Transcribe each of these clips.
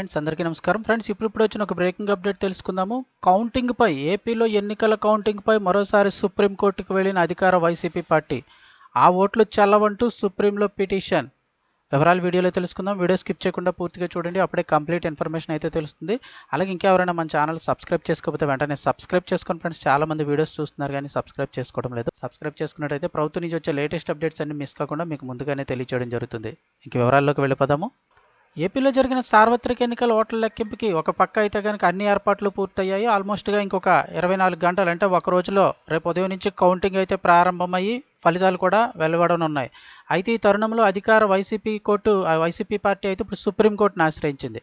Friends అందరికీ నమస్కారం. Friends ఇప్పుడు ఇప్పుడు వచ్చిన ఒక బ్రేకింగ్ అప్డేట్ తెలుసుకుందాము. కౌంటింగ్ పై ఏపీలో ఎన్నికల కౌంటింగ్ పై మరోసారి సుప్రీంకోర్టుకు వెళ్ళిన అధికార వైసీపీ పార్టీ ఆ ఓట్లు చల్లవంటూ సుప్రీంలో పిటిషన్. వివరాలు వీడియోలో తెలుసుకుందాం. వీడియో స్కిప్ చేయకుండా పూర్తిగా చూడండి. అప్పుడే కంప్లీట్ ఇన్ఫర్మేషన్ అయితే తెలుస్తుంది. అలాగే ఇంకెవరైనా మన ఛానల్ సబ్స్క్రైబ్ చేసుకోకపోతే వెంటనే సబ్స్క్రైబ్ చేసుకోండి ఫ్రెండ్స్ చాలా మంది వీడియోస్ చూస్తున్నారు కానీ సబ్స్క్రైబ్ చేసుకోవడం లేదు. సబ్స్క్రైబ్ చేసుకున్నట్టయితే ప్రభుత్వం నుంచి వచ్చే లేటెస్ట్ అప్డేట్స్ అన్ని మిస్ కాకుండా మీకు ముందుగానే తెలియచేయడం జరుగుతుంది. ఇంక వివరాల్లోకి వెళ్ళిపోదాము. ఏపీలో జరిగిన సార్వత్రిక ఎన్నికల ఓట్ల లెక్కింపుకి ఒక పక్క అయితే కనుక అన్ని ఏర్పాట్లు పూర్తయ్యాయి. ఆల్మోస్ట్గా ఇంకొక ఇరవై నాలుగు గంటలు అంటే ఒక రోజులో రేపు ఉదయం నుంచి కౌంటింగ్ అయితే ప్రారంభమయ్యి ఫలితాలు కూడా వెలువడనున్నాయి. అయితే ఈ తరుణంలో అధికార వైసీపీ కోర్టు వైసీపీ పార్టీ అయితే ఇప్పుడు సుప్రీంకోర్టును ఆశ్రయించింది.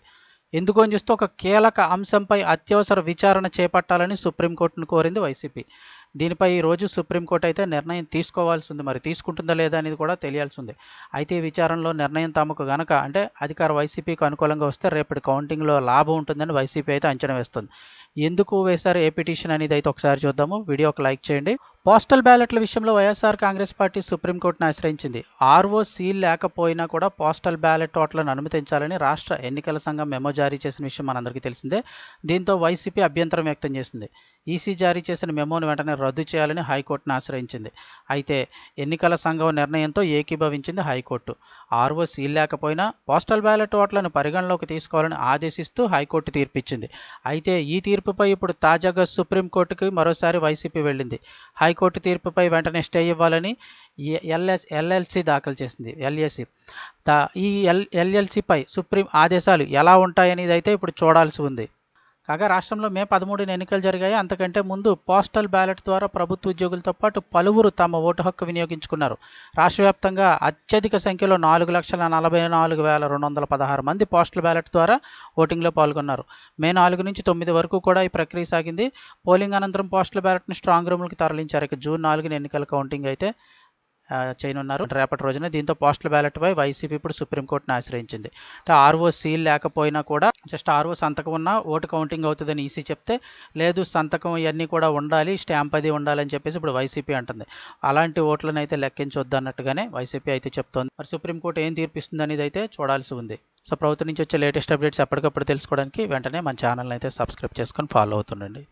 ఎందుకు అని చూస్తే ఒక కీలక అంశంపై అత్యవసర విచారణ చేపట్టాలని సుప్రీంకోర్టును కోరింది వైసీపీ. దీనిపై ఈరోజు సుప్రీంకోర్టు అయితే నిర్ణయం తీసుకోవాల్సి ఉంది. మరి తీసుకుంటుందా లేదా అనేది కూడా తెలియాల్సి ఉంది. అయితే ఈ విచారణలో నిర్ణయం తమకు గనక అంటే అధికార వైసీపీకి అనుకూలంగా వస్తే రేపటి కౌంటింగ్లో లాభం ఉంటుందని వైసీపీ అయితే అంచనా వేస్తుంది. ఎందుకు వేశారు ఏ పిటిషన్ అనేది అయితే ఒకసారి చూద్దాము. వీడియో ఒక లైక్ చేయండి. పోస్టల్ బ్యాలెట్ల విషయంలో వైఎస్ఆర్ కాంగ్రెస్ పార్టీ సుప్రీంకోర్టును ఆశ్రయించింది. ఆర్ఓ సీల్ లేకపోయినా కూడా పోస్టల్ బ్యాలెట్ ఓట్లను అనుమతించాలని రాష్ట్ర ఎన్నికల సంఘం మెమో జారీ చేసిన విషయం మనందరికీ తెలిసిందే. దీంతో వైసీపీ అభ్యంతరం వ్యక్తం చేసింది. ఈసీ జారీ చేసిన మెమోను వెంటనే రద్దు చేయాలని హైకోర్టును ఆశ్రయించింది. అయితే ఎన్నికల సంఘం నిర్ణయంతో ఏకీభవించింది హైకోర్టు. ఆర్ఓ సీల్ లేకపోయినా పోస్టల్ బ్యాలెట్ ఓట్లను పరిగణలోకి తీసుకోవాలని ఆదేశిస్తూ హైకోర్టు తీర్పిచ్చింది. అయితే ఈ తీర్పుపై ఇప్పుడు తాజాగా సుప్రీంకోర్టుకి మరోసారి వైసీపీ వెళ్ళింది. హైకోర్టు తీర్పుపై వెంటనే స్టే ఇవ్వాలని ఎల్ఎస్ ఎల్ఎల్సి దాఖలు చేసింది ఎల్ఎసి ఈ ఎల్ ఎల్ఎల్సిపై సుప్రీం ఆదేశాలు ఎలా ఉంటాయనేది అయితే ఇప్పుడు చూడాల్సి ఉంది. కాగా రాష్ట్రంలో మే పదమూడున ఎన్నికలు జరిగాయి. అంతకంటే ముందు పోస్టల్ బ్యాలెట్ ద్వారా ప్రభుత్వ ఉద్యోగులతో పాటు పలువురు తమ ఓటు హక్కు వినియోగించుకున్నారు. రాష్ట్ర వ్యాప్తంగా అత్యధిక సంఖ్యలో నాలుగు లక్షల నలభై నాలుగు వేల రెండు వందల పదహారు మంది పోస్టల్ బ్యాలెట్ ద్వారా ఓటింగ్లో పాల్గొన్నారు. మే నాలుగు నుంచి తొమ్మిది వరకు కూడా ఈ ప్రక్రియ సాగింది. పోలింగ్ అనంతరం పోస్టల్ బ్యాలెట్ను స్ట్రాంగ్ రూమ్లకు తరలించారు. ఇక జూన్ నాలుగున ఎన్నికల కౌంటింగ్ అయితే చేయనున్నారు. రేపటి రోజున దీంతో పోస్టల్ బ్యాలెట్ పై వైసీపీ ఇప్పుడు సుప్రీంకోర్టును ఆశ్రయించింది. అంటే ఆర్ఓ సీల్ లేకపోయినా కూడా జస్ట్ ఆర్ఓ సంతకం ఉన్న ఓటు కౌంటింగ్ అవుతుందని ఈసీ చెప్తే లేదు సంతకం ఇవన్నీ కూడా ఉండాలి స్టాంప్ అది ఉండాలని చెప్పేసి ఇప్పుడు వైసీపీ అంటుంది. అలాంటి ఓట్లను అయితే లెక్కించొద్దు అన్నట్టుగానే వైసీపీ అయితే చెప్తోంది. మరి సుప్రీంకోర్టు ఏం తీర్పిస్తుంది అనేది అయితే చూడాల్సి ఉంది. సో ప్రభుత్వం నుంచి వచ్చే లేటెస్ట్ అప్డేట్స్ ఎప్పటికప్పుడు తెలుసుకోవడానికి వెంటనే మన ఛానల్ని అయితే సబ్స్క్రైబ్ చేసుకొని ఫాలో అవుతుండండి.